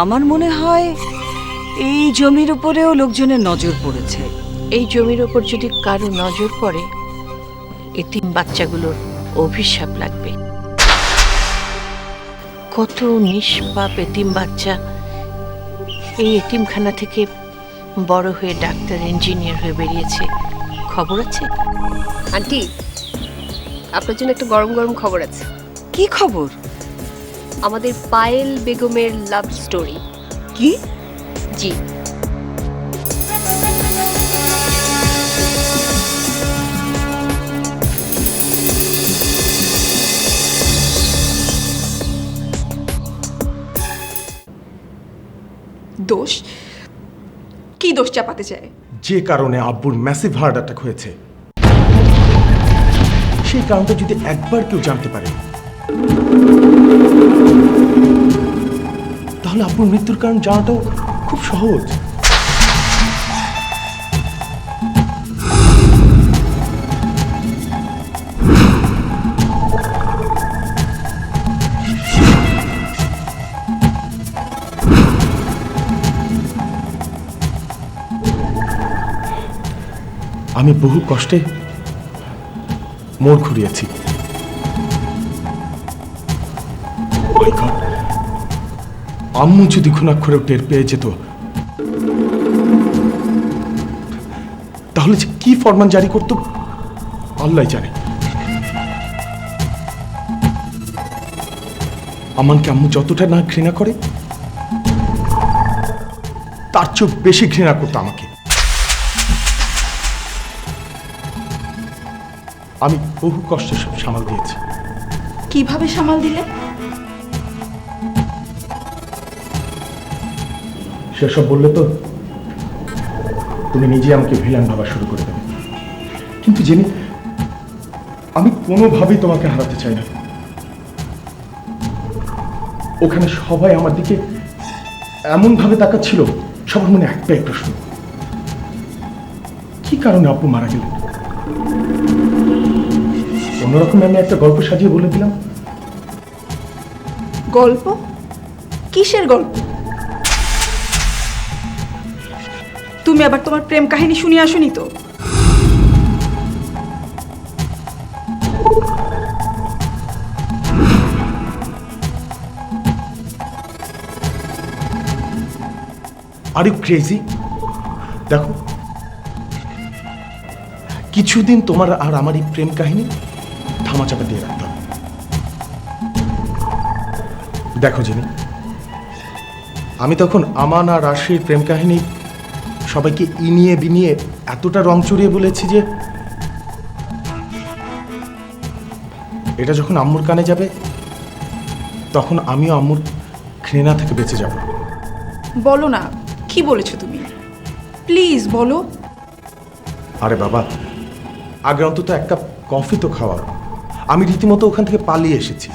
আমার মনে হয় এই জমির উপরেও লোকজনের নজর পড়েছে। এই জমির ওপর যদি কারও নজর পড়ে এতিম বাচ্চাগুলোর অভিশাপ লাগবে। কত নিষ্পাপ এতিম বাচ্চা। এই এতিমখানা থেকে বড় হয়ে ডাক্তার ইঞ্জিনিয়ার হয়ে বেরিয়েছে। খবর আছে? আন্টি আপনার জন্য একটা গরম গরম খবর আছে। কি খবর? আমাদের পায়েল বেগমের লাভ স্টোরি কি? জি। দোষ? কি দোষ চাপাতে চায়? যে কারণে আব্বুর ম্যাসিভ হার্ট অ্যাটাক হয়েছে। সেই কারণটা যদি একবার কেউ জানতে পারে তাহলে আব্বুর মৃত্যুর কারণ জানাটাও খুব সহজ। আমি বহু কষ্টে মোড় ঘুরিয়েছি। আম্মু যদি ঘুণাক্ষরেও টের পেয়ে যেত, তাহলে যে কি ফরমান জারি করতো, আল্লাহ জানে। আমানকে আম্মু যতটা না ঘৃণা করে, তার চেয়েও বেশি ঘৃণা করতো আমাকে। আমি বহু কষ্টে সব সামাল দিয়েছি। কীভাবে সামাল দিলে? সেসব বললে তো? তুমি নিজে আমাকে ভিলান ভাবা শুরু করে দেবে। কিন্তু জেনি আমি কোনোভাবেই তোমাকে হারাতে চাই না। ওখানে সবাই আমার দিকে এমন ভাবে তাকাচ্ছিল, সবার মনে একটাই প্রশ্ন। কি কারণে আপু মারা গেলেন? অন্যরকম আমি একটা গল্প সাজিয়ে বলে দিলাম। গল্প? কিসের গল্প? তুমি আবার তোমার প্রেম কাহিনী শুনিয়ে আসুনি তো? আর ইউ ক্রেজি দেখো, কিছুদিন তোমার আর আমার এই প্রেম কাহিনী ধামাচাপা দিয়ে রাখতে হবে। দেখো জিনি, আমি তখন আমান আর রাশির প্রেম কাহিনী সবাইকে ইনিয়ে বিনিয়ে এতটা রং চড়িয়ে বলেছি যে এটা যখন আম্মুর কানে যাবে তখন আমিও আম্মুর ঘৃণা থেকে বেঁচে যাব। বলো না কি বলেছ তুমি? প্লিজ বলো। আরে বাবা আগে অন্তত এক কাপ কফি তো খাওয়া আমি রীতিমতো ওখান থেকে পালিয়ে এসেছি।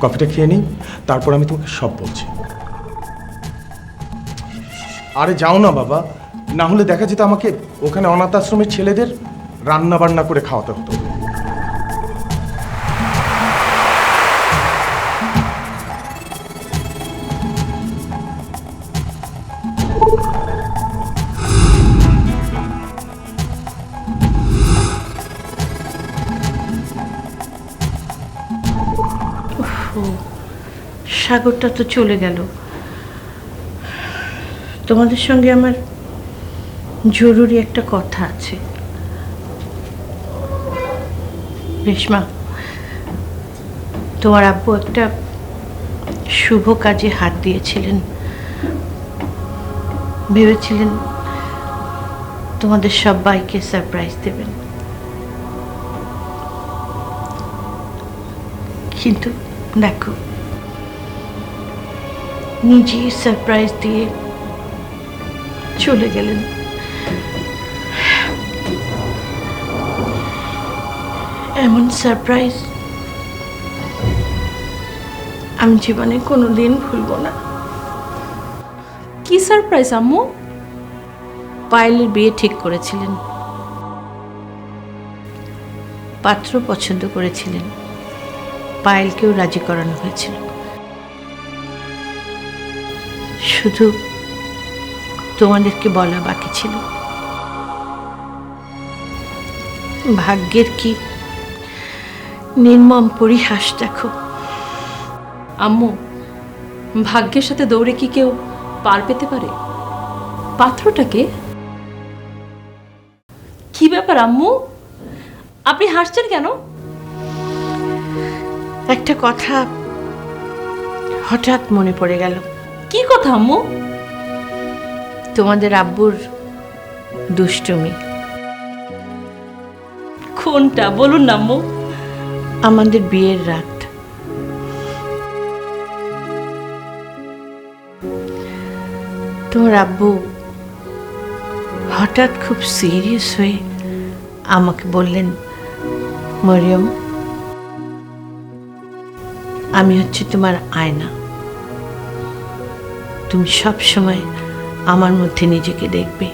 কফিটা খেয়ে নিই তারপর আমি তোমাকে সব বলছি। আরে যাও না বাবা। না হলে দেখা যেত আমাকে ওখানে অনাথ আশ্রমের ছেলেদের রান্না বান্না করে খাওয়াতে হতো। সাগরটা তো চলে গেল। তোমাদের সঙ্গে আমার জরুরি একটা কথা আছে। রেশমা, তোমার আব্বু একটা শুভ কাজে হাত দিয়েছিলেন। ভেবেছিলেন তোমাদের সবাইকে সারপ্রাইজ দেবেন। কিন্তু দেখো, নিজেই সারপ্রাইজ দিয়ে চলে গেলেন। এমন সারপ্রাইজ আমি জীবনে কোনো দিন ভুলবো না। কি সারপ্রাইজ আম্মু? পায়েলের বিয়ে ঠিক করেছিলেন। পাত্র পছন্দ করেছিলেন। পায়েলকেও রাজি করানো হয়েছিল। শুধু তোমাদেরকে বলা বাকি ছিল। ভাগ্যের কি? নির্মম পরিহাস দেখো। আম্মু ভাগ্যের সাথে দৌড়ে কি কেউ পার পেতে পারে? পাত্রটাকে কি ব্যাপার আম্মু? আপনি হাসছেন কেন? একটা কথা হঠাৎ মনে পড়ে গেল। কি কথা আম্মু? তোমাদের আব্বুর দুষ্টুমি। কোনটা বলুন না আম্মু। আমাদের বিয়ের রাত। তোমার আব্বু হঠাৎ খুব সিরিয়াস হয়ে আমাকে বললেন মরিয়ম আমি হচ্ছে তোমার আয়না। তুমি সব সময় আমার মধ্যে নিজেকে দেখবে।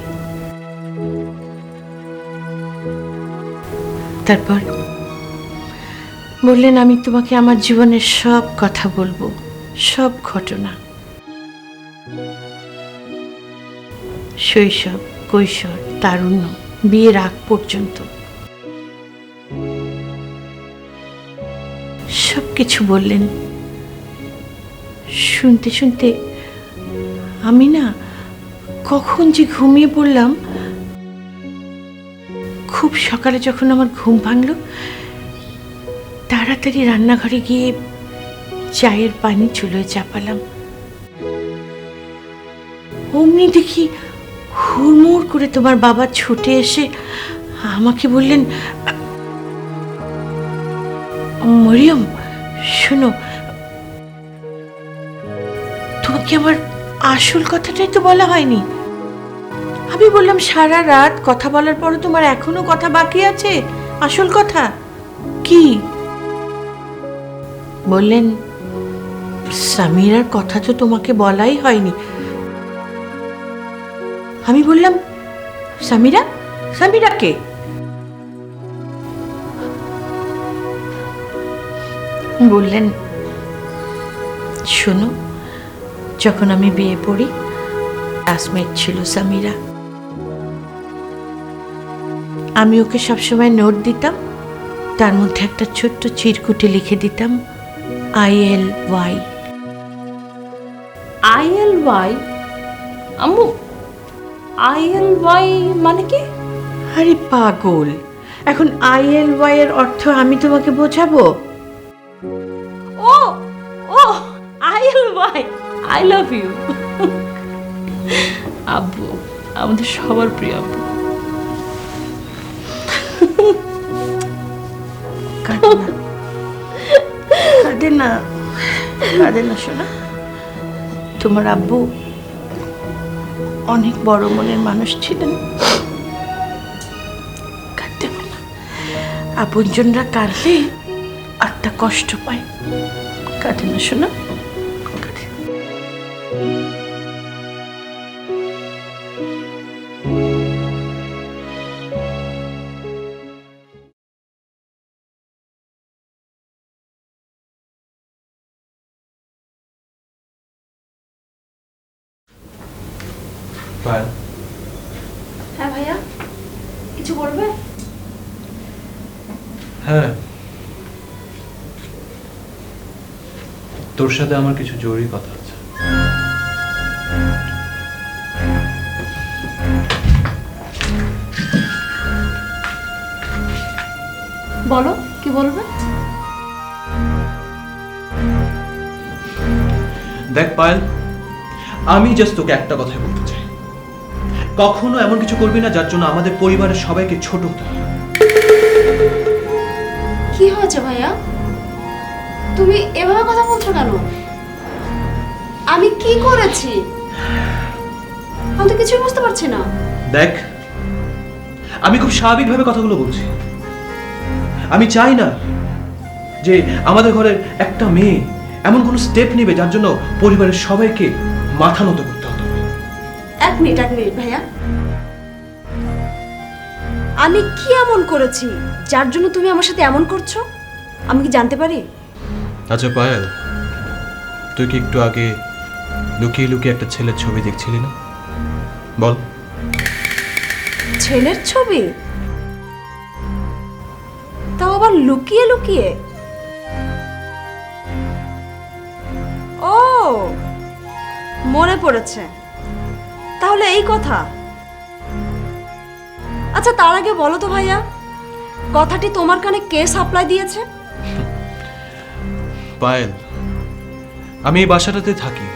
তারপর বললেন, আমি তোমাকে আমার জীবনের সব কথা বলব, সব ঘটনা। শৈশব, কৈশোর, তারুণ্য, বিয়ের আগ পর্যন্ত। সব কিছু বললেন। শুনতে শুনতে আমি না কখন যে ঘুমিয়ে পড়লাম। খুব সকালে যখন আমার ঘুম ভাঙলো, তাড়াতাড়ি রান্নাঘরে গিয়ে চায়ের পানি চুলোয় চাপালাম। অমনি দেখি হুড়মুড় করে তোমার বাবা ছুটে এসে আমাকে বললেন, মরিয়ম, শোনো, তোমাকে আমার আসল কথাটাই তো বলা হয়নি। আমি বললাম, সারা রাত কথা বলার পরও তোমার এখনও কথা বাকি আছে? আসল কথা? কি? বললেন, সামিরার কথা তো তোমাকে বলাই হয়নি। আমি বললাম, সামিরা? সামিরা কে? বললেন, শোনো যখন আমি বিয়ে পড়ি ক্লাসমেট ছিল সামিরা। আমি ওকে সবসময় নোট দিতাম তার মধ্যে একটা ছোট্ট চিরকুটে লিখে দিতাম I L Y. I L Y? আম্মু আই এল ওয়াই মানে কি? আরে পাগল এখন আই এল ওয়াই এর অর্থ আমি তোমাকে বোঝাবো? আই লাভ ইউ আব্বু, আমাদের সবার প্রিয় আব্বু। না। না। শোনা তোমার আব্বু অনেক বড় মনের মানুষ ছিলেন। আপনজনরা কাঁদলে আত্মা কষ্ট পায়। কাঁদে না শোনা পায়েল হ্যাঁ ভাইয়া? কিছু বলবে? হ্যাঁ। তোর সাথে আমার কিছু জরুরি কথা আছে। বলো কি বলবে? দেখ পায়েল আমি জাস্ট তোকে একটা কথাই বলতে চাই। কখনো এমন কিছু করবি না যার জন্য আমাদের পরিবারের সবাইকে ছোট হতে হয় কি হয়েছে ভাইয়া? তুমি এভাবে কথা বলছো কেন? আমি কি করেছি? আমি তো কিছুই বুঝতে পারছি না। দেখ আমি খুব স্বাভাবিকভাবে কথাগুলো বলছি। আমি চাই না যে আমাদের ঘরের একটা মেয়ে এমন কোনো স্টেপ নেবে যার জন্য পরিবারের সবাইকে মাথা নত হবে এক মিনিট এক মিনিট ভাইয়া। আমি কি এমন করেছি যার জন্য তুমি আমার সাথে এমন করছ? আমি কি জানতে পারি? আচ্ছা পায়েল তুই কি একটু আগে লুকিয়ে লুকিয়ে একটা ছেলের ছবি দেখছিলি না? বল। ছেলের ছবি? তাও আবার লুকিয়ে লুকিয়ে? ও মনে পড়েছে। তাহলে এই কথা। আচ্ছা তার আগে বলো তো ভাইয়া কথাটি তোমার কানে কে সাপ্লাই দিয়েছে? পায়েল আমি এই বাসাটাতে থাকি।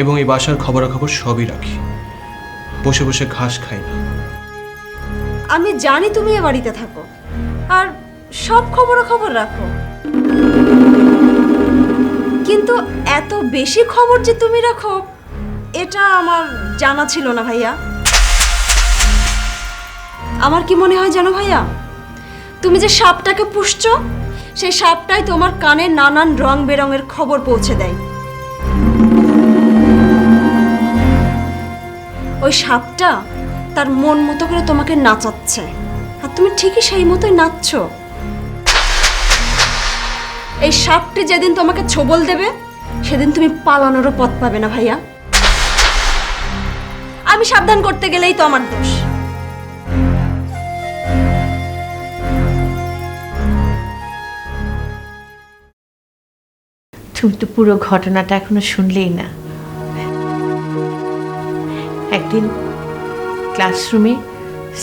এবং এই বাসার খবরাখবর সবই রাখি। বসে বসে ঘাস খাই না। আমি জানি তুমি এ বাড়িতে থাকো আর সব খবর খবর রাখো। কিন্তু এত বেশি খবর যে তুমি রাখো, এটা আমার জানা ছিল না ভাইয়া। আমার কি মনে হয় জানো ভাইয়া? তুমি যে সাপটাকে পুষছো, সেই সাপটাই তোমার কানে নানান রং বেরঙের খবর পৌঁছে দেয়। ওই সাপটা তার মন মতো করে তোমাকে নাচাচ্ছে। আর তুমি ঠিকই সেই মতোই নাচছো। এই সাপটি যেদিন তোমাকে ছোবল দেবে, সেদিন তুমি পালানোরও পথ পাবে না ভাইয়া। আমি সাবধান করতে গেলেই তো আমার দোষ। তুমি তো পুরো ঘটনাটা এখনও শুনলেই না। একদিন ক্লাসরুমে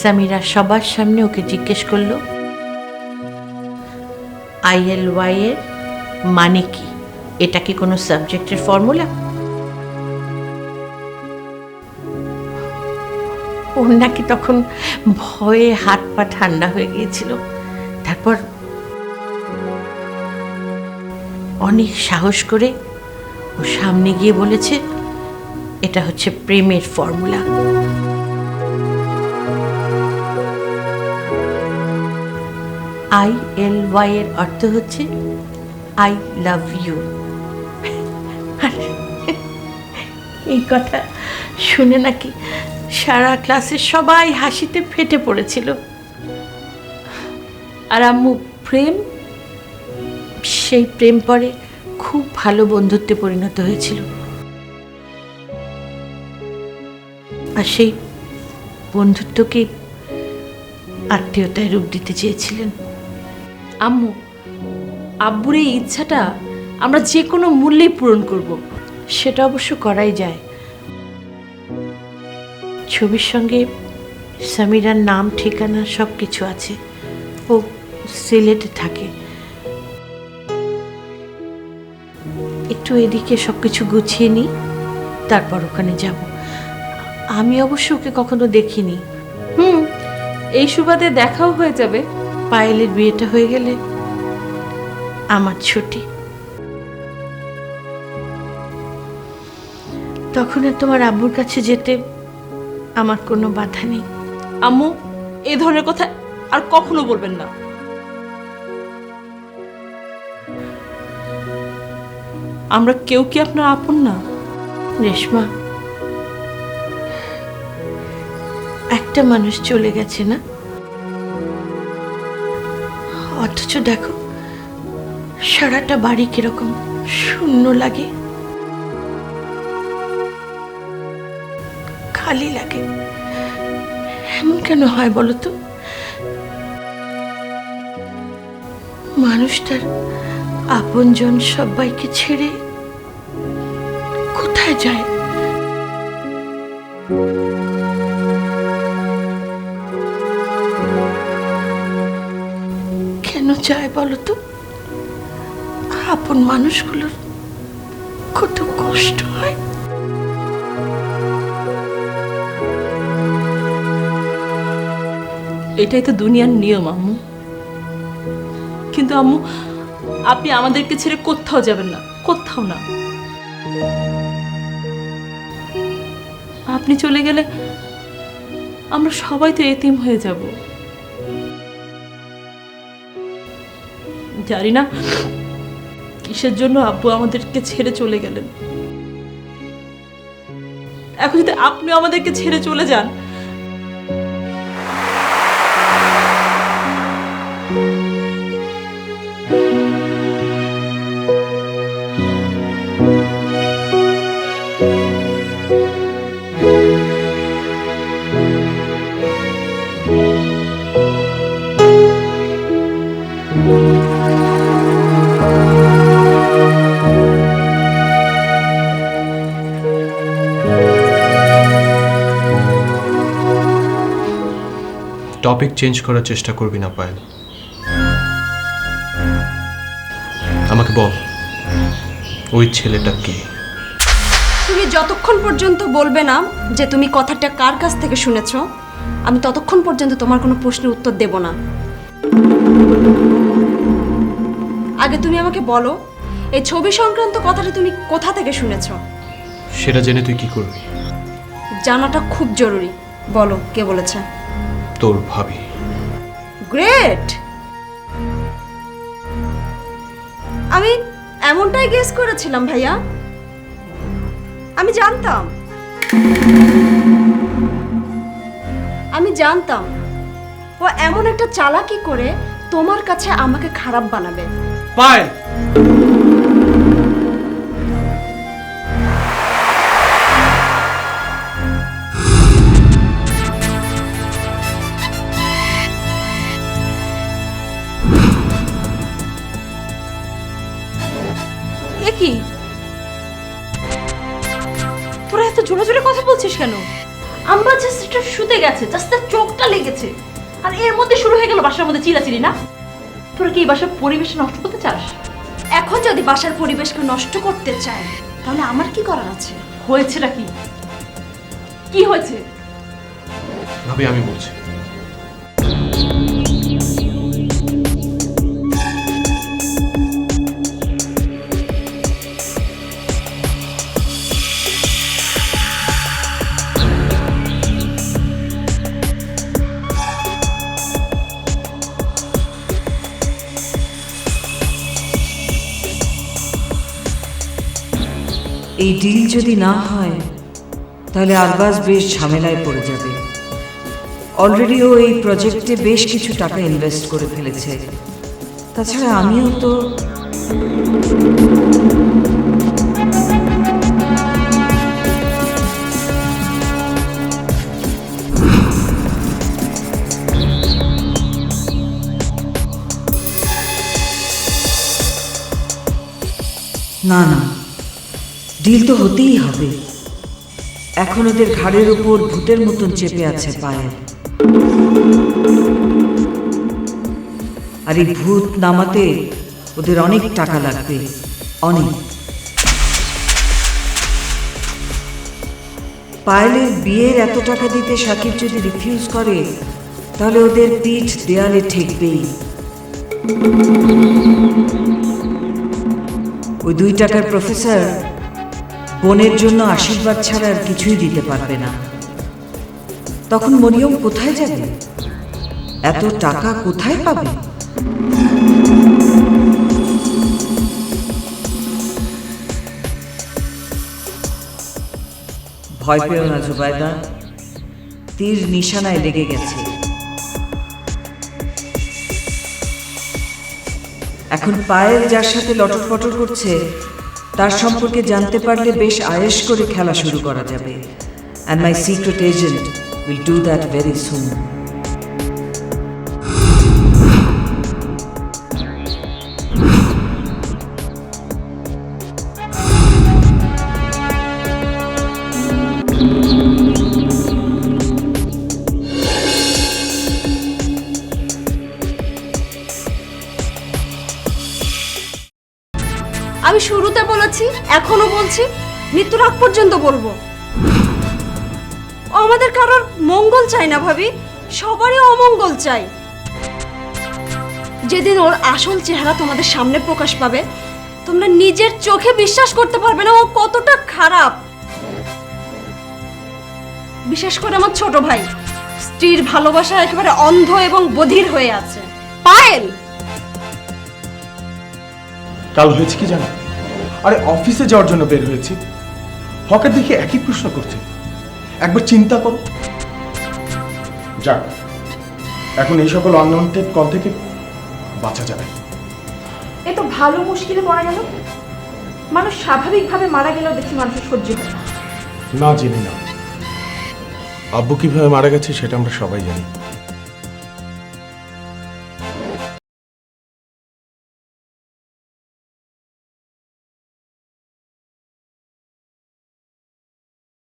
সামিরা সবার সামনে ওকে জিজ্ঞেস করল আইএল ওয়াই এর মানে কি? এটা কি কোনো সাবজেক্টের ফর্মুলা? ওর নাকি তখন ভয়ে হাত পা ঠান্ডা হয়ে গিয়েছিল। তারপর অনেক সাহস করে ও সামনে গিয়ে বলেছে, এটা হচ্ছে প্রেমের ফর্মুলা। আই এল ওয়াই এর অর্থ হচ্ছে আই লাভ ইউ। এই কথা শুনে নাকি সারা ক্লাসের সবাই হাসিতে ফেটে পড়েছিল। আর আম্মু, প্রেম? সেই প্রেম পরে খুব ভালো বন্ধুত্বে পরিণত হয়েছিল। আর সেই বন্ধুত্বকে আত্মীয়তায় রূপ দিতে চেয়েছিলেন। আম্মু আব্বুর এই ইচ্ছাটা আমরা যে কোনো মূল্যেই পূরণ করব সেটা অবশ্য করাই যায়। ছবির সঙ্গে সামিরার নাম ঠিকানা সব কিছু আছে। ও সিলেটে থাকে। একটু এদিকে সব কিছু গুছিয়ে নিই তারপর ওখানে যাব। আমি অবশ্য ওকে কখনো দেখিনি। হুম এই সুবাদে দেখাও হয়ে যাবে। পায়েলের বিয়েটা হয়ে গেলে আমার ছুটি। তখন আর তোমার আব্বুর কাছে যেতে আমার কোনো বাধা নেই। আম্মু এই ধরনের কথা আর কখনো বলবেন না। আমরা কেউ কি আপনার আপন না? রেশমা একটা মানুষ চলে গেছে না? অথচ দেখো সারাটা বাড়ি কীরকম শূন্য লাগে। খালি লাগে। এমন কেন হয় বলো তো? মানুষটার আপনজন সবাইকে ছেড়ে কোথায় যায়? কেন যায় বলো তো? আপন মানুষগুলোর কত কষ্ট হয়। এটাই তো দুনিয়ার নিয়ম, আম্মু। কিন্তু আম্মু, আপনি আমাদেরকে ছেড়ে কোথাও যাবেন না, কোথাও না। আপনি চলে গেলে আমরা সবাই তো এতিম হয়ে যাব। জানি না কিসের জন্য আব্বু আমাদেরকে ছেড়ে চলে গেলেন? এখন যদি আপনি আমাদেরকে ছেড়ে চলে যান টপিক চেঞ্জ করার চেষ্টা করবি না পায়েল। আমাকে বল ওই ছেলেটা কে? তুমি যতক্ষণ পর্যন্ত বলবে না যে তুমি কথাটা কার কাছ থেকে শুনেছ আমি ততক্ষণ পর্যন্ত তোমার কোনো প্রশ্নের উত্তর দেব না। আগে তুমি আমাকে বলো এই ছবি সংক্রান্ত কথাটা তুমি কোথা থেকে শুনেছ? সেটা জেনে তুই কি করবি? জানাটা খুব জরুরি বলো কে বলেছে? তোর ভাবি। গ্রেট! আমি এমনটাই গেস করেছিলাম ভাইয়া। আমি জানতাম। আমি জানতাম ও এমন একটা চালাকি করে তোমার কাছে আমাকে খারাপ বানাবে। পায়েল কি? তোরা এত জোরে জোরে কথা বলছিস কেন? আমরা জাস্ট একটু শুতে গেছে জাস্ট তার চোখটা লেগেছে। আর এর মধ্যে শুরু হয়ে গেল বাসার মধ্যে চিলাচিলি না? তোরা কি এই বাসার পরিবেশ নষ্ট করতে চাস? এখন যদি বাসার পরিবেশকে নষ্ট করতে চায় তাহলে আমার কি করার আছে? হয়েছেটা কি? কি হয়েছে? ভাবি আমি বলছি। এই ডিল যদি না হয়, তাহলে আরবাজ বেশ ঝামেলায় পড়ে যাবে। অলরেডি ও এই প্রজেক্টে বেশ কিছু টাকা ইনভেস্ট করে ফেলেছে। তাছাড়া আমিও তো না না। ডিল তো হতেই হবে। এখন ওদের ঘাড়ের উপর ভূতের মতন চেপে আছে পায়েল। আর এই ভূত নামাতে ওদের অনেক টাকা লাগবে, অনেক। পায়েলের বিয়ের এত টাকা দিতে সাকিব যদি রিফিউজ করে, তাহলে ওদের পিঠ দেয়ালে ঠেকবেই। ওই দুই টাকার প্রফেসর বোনের জন্য আশীর্বাদ ছাড়া আর কিছুই দিতে পারবে না। তখন মরিয়ম কোথায় যাবে? এত টাকা কোথায় পাবে? ভয় পেও না, জুবাইদা। তীর নিশানায় লেগে গেছে। এখন পায়েল যার সাথে লটর পটর করছে তার সম্পর্কে জানতে পারলে বেশ আয়েস করে খেলা শুরু করা যাবে। And my secret agent will do that very soon বলেছি, এখনও বলছি, মৃত্যুর আগ পর্যন্ত বলব। আমাদের কারোর মঙ্গল চাই না ভাবি, সবারই অমঙ্গল চাই। যেদিন ওর আসল চেহারা তোমাদের সামনে প্রকাশ পাবে, তোমরা নিজের চোখে বিশ্বাস করতে পারবে না, ও কতটা খারাপ। বিশেষ করে আমার ছোট ভাই, স্ত্রীর ভালোবাসা একেবারে অন্ধ এবং বধির হয়ে আছে। পায়েল! কাল হয়েছে কি জানো? আরে অফিসে যাওয়ার জন্য বের হয়েছি। হকার দেখে একই প্রশ্ন করছে। একবার চিন্তা করো। যাক এখন এই সকল আনওয়ান্টেড কল থেকে বাঁচা যাবে। এ তো ভালো মুশকিলে পড়া গেল। মানুষ স্বাভাবিকভাবে মারা গেলেও দেখি মানুষের সহ্য হয় না। না জেনে না। আব্বু কীভাবে মারা গেছে সেটা আমরা সবাই জানি।